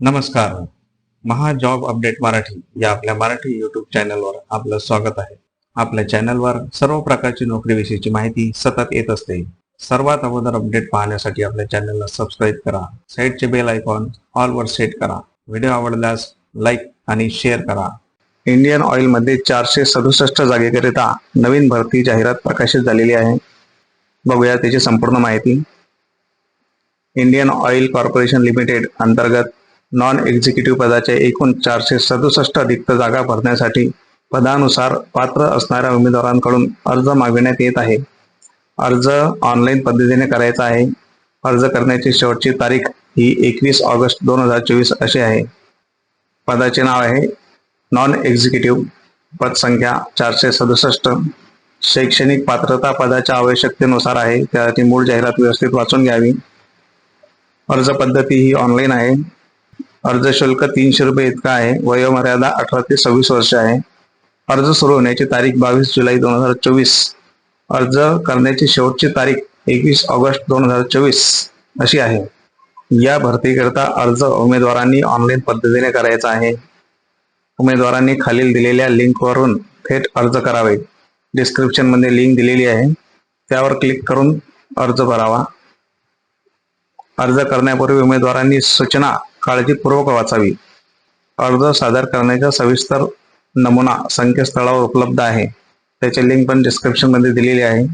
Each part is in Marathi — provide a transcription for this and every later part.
नमस्कार. महा जॉब अपडेट मराठी या आपल्या मराठी युट्यूब चॅनलवर आपलं स्वागत आहे. आपल्या चॅनलवर सर्व प्रकारची नोकरीविषयीची माहिती सतत येत असते. सर्वात अगोदर अपडेट पाहण्यासाठी आपल्या चॅनलला सबस्क्राईब करा. साईडचे बेल आयकॉन ऑलवर सेट करा. व्हिडिओ आवडल्यास लाईक आणि शेअर करा. इंडियन ऑइलमध्ये चारशे सदुसष्ट जागेकरिता नवीन भरती जाहिरात प्रकाशित झालेली आहे. बघूया त्याची संपूर्ण माहिती. इंडियन ऑइल कॉर्पोरेशन लिमिटेड अंतर्गत नॉन एक्झिक्युटिव्ह पदाच्या एकूण चारशे सदुसष्ट रिक्त जागा भरण्यासाठी पदानुसार पात्र असणाऱ्या उमेदवारांकडून अर्ज मागविण्यात येत आहे. अर्ज ऑनलाईन पद्धतीने करायचा आहे. अर्ज करण्याची शेवटची तारीख ही एकवीस ऑगस्ट दोन हजार चोवीस अशी आहे. पदाचे नाव आहे नॉन एक्झिक्युटिव्ह पदसंख्या चारशे सदुसष्ट. शैक्षणिक पात्रता पदाच्या आवश्यकतेनुसार आहे. त्यासाठी मूळ जाहिरात व्यवस्थित वाचून घ्यावी. अर्ज पद्धती ही ऑनलाईन आहे. अर्ज शुल्क तीनशे रुपये इतका आहे. वयोमर्यादा अठरा ते सव्वीस वर्ष आहे. अर्ज सुरू होण्याची तारीख बावीस जुलै दोन हजार चोवीस. अर्ज करण्याची शेवटची तारीख एकवीस ऑगस्ट दोन हजार चोवीस अशी आहे. या भरतीकरिता अर्ज उमेदवारांनी ऑनलाईन पद्धतीने करायचा आहे. उमेदवारांनी खालील दिलेल्या लिंकवरून थेट अर्ज करावे. डिस्क्रिप्शनमध्ये लिंक दिलेली आहे. त्यावर क्लिक करून अर्ज भरावा. अर्ज करण्यापूर्वी उमेदवारांनी सूचना काळजीपूर्वक वाचावी. अर्ज सादर करण्याचा सविस्तर नमुना संकेतस्थळावर उपलब्ध आहे. त्याची लिंक पण डिस्क्रिप्शनमध्ये दिलेली आहे.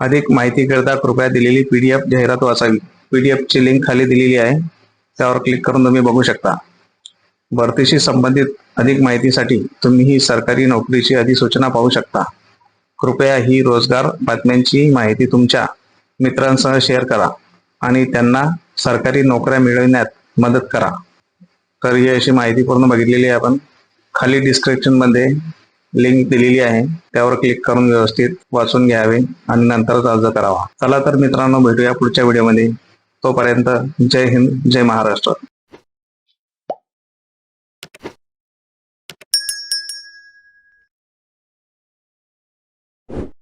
अधिक माहितीकरिता कृपया दिलेली पी डी एफ जाहिरात वाचावी. पी डी एफची लिंक खाली दिलेली आहे. त्यावर क्लिक करून तुम्ही बघू शकता. भरतीशी संबंधित अधिक माहितीसाठी तुम्ही ही सरकारी नोकरीची अधिसूचना पाहू शकता. कृपया ही रोजगार बातम्यांची माहिती तुमच्या मित्रांसह शेअर करा आणि त्यांना सरकारी नोकऱ्या मिळविण्यात मदत करा. तर ही अशी माहिती पूर्ण बघितलेली आहे आपण. खाली डिस्क्रिप्शनमध्ये लिंक दिलेली आहे. त्यावर क्लिक करून व्यवस्थित वाचून घ्यावे आणि नंतरच अर्ज करावा. चला तर मित्रांनो भेटूया पुढच्या व्हिडिओमध्ये तोपर्यंत जय हिंद जय महाराष्ट्र.